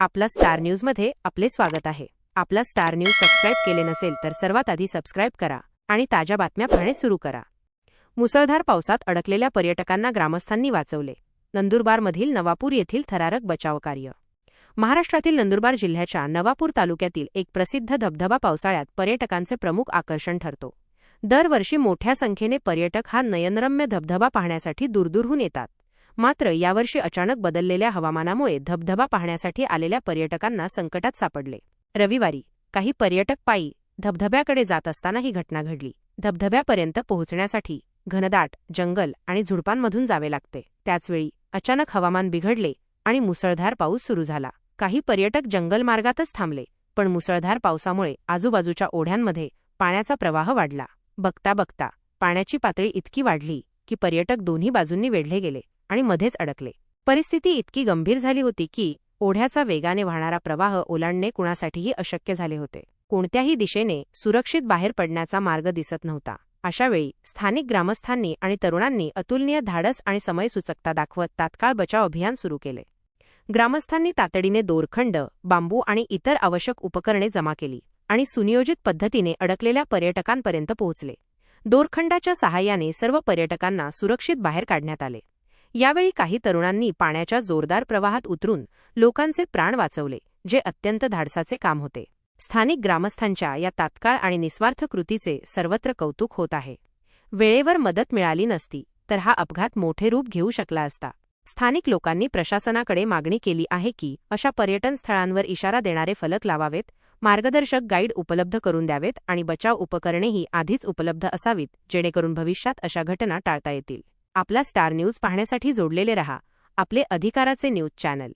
आपला स्टार न्यूजमध्ये आपले स्वागत आहे. आपला स्टार न्यूज सबस्क्राईब केले नसेल तर सर्वात आधी सबस्क्राईब करा आणि ताज्या बातम्या पाहणे सुरू करा. मुसळधार पावसात अडकलेल्या पर्यटकांना ग्रामस्थांनी वाचवले. नंदुरबारमधील नवापूर येथील थरारक बचाव कार्य. महाराष्ट्रातील नंदुरबार जिल्ह्याच्या नवापूर तालुक्यातील एक प्रसिद्ध धबधबा पावसाळ्यात पर्यटकांचे प्रमुख आकर्षण ठरतो. दरवर्षी मोठ्या संख्येने पर्यटक हा नयनरम्य धबधबा पाहण्यासाठी दूरदूरहून येतात. मात्र यावर्षी अचानक बदललेल्या हवामानामुळे धबधबा पाहण्यासाठी आलेल्या पर्यटकांना संकटात सापडले. रविवारी काही पर्यटक पायी धबधब्याकडे जात असताना ही घटना घडली. धबधब्यापर्यंत पोहोचण्यासाठी घनदाट जंगल आणि झुडपांमधून जावे लागते. त्याचवेळी अचानक हवामान बिघडले आणि मुसळधार पाऊस सुरू झाला. काही पर्यटक जंगलमार्गातच थांबले पण मुसळधार पावसामुळे आजूबाजूच्या ओढ्यांमध्ये पाण्याचा प्रवाह वाढला. बघता बघता पाण्याची पातळी इतकी वाढली की पर्यटक दोन्ही बाजूंनी वेढले गेले. आणि मध्येच अडकले. परिस्थिती इतकी गंभीर झाली होती की ओढ्याचा वेगाने वाहणारा प्रवाह ओलांडणे कुणासाठीही अशक्य झाले होते. कोणत्याही दिशेने सुरक्षित बाहेर पडण्याचा मार्ग दिसत नव्हता. अशावेळी स्थानिक ग्रामस्थांनी आणि तरुणांनी अतुलनीय धाडस आणि समयसूचकता दाखवत तात्काळ बचाव अभियान सुरू केले. ग्रामस्थांनी तातडीने दोरखंड बांबू आणि इतर आवश्यक उपकरणे जमा केली आणि सुनियोजित पद्धतीने अडकलेल्या पर्यटकांपर्यंत पोहोचले. दोरखंडाच्या सहाय्याने सर्व पर्यटकांना सुरक्षित बाहेर काढण्यात आले. यावेळी काही तरुणांनी पाण्याच्या जोरदार प्रवाहात उतरून लोकांचे प्राण वाचवले जे अत्यंत धाडसाचे काम होते. स्थानिक ग्रामस्थांच्या या तात्काळ आणि निस्वार्थ कृतीचे सर्वत्र कौतुक होत आहे. वेळेवर मदत मिळाली नसती तर हा अपघात मोठे रूप घेऊ शकला असता. स्थानिक लोकांनी प्रशासनाकडे मागणी केली आहे की अशा पर्यटन स्थळांवर इशारा देणारे फलक लावावेत मार्गदर्शक गाईड उपलब्ध करून द्यावेत आणि बचाव उपकरणेही आधीच उपलब्ध असावीत जेणेकरून भविष्यात अशा घटना टाळता येतील. आपला स्टार न्यूज पाहण्यासाठी जोडलेले रहा. आपले अधिकाराचे न्यूज चॅनल.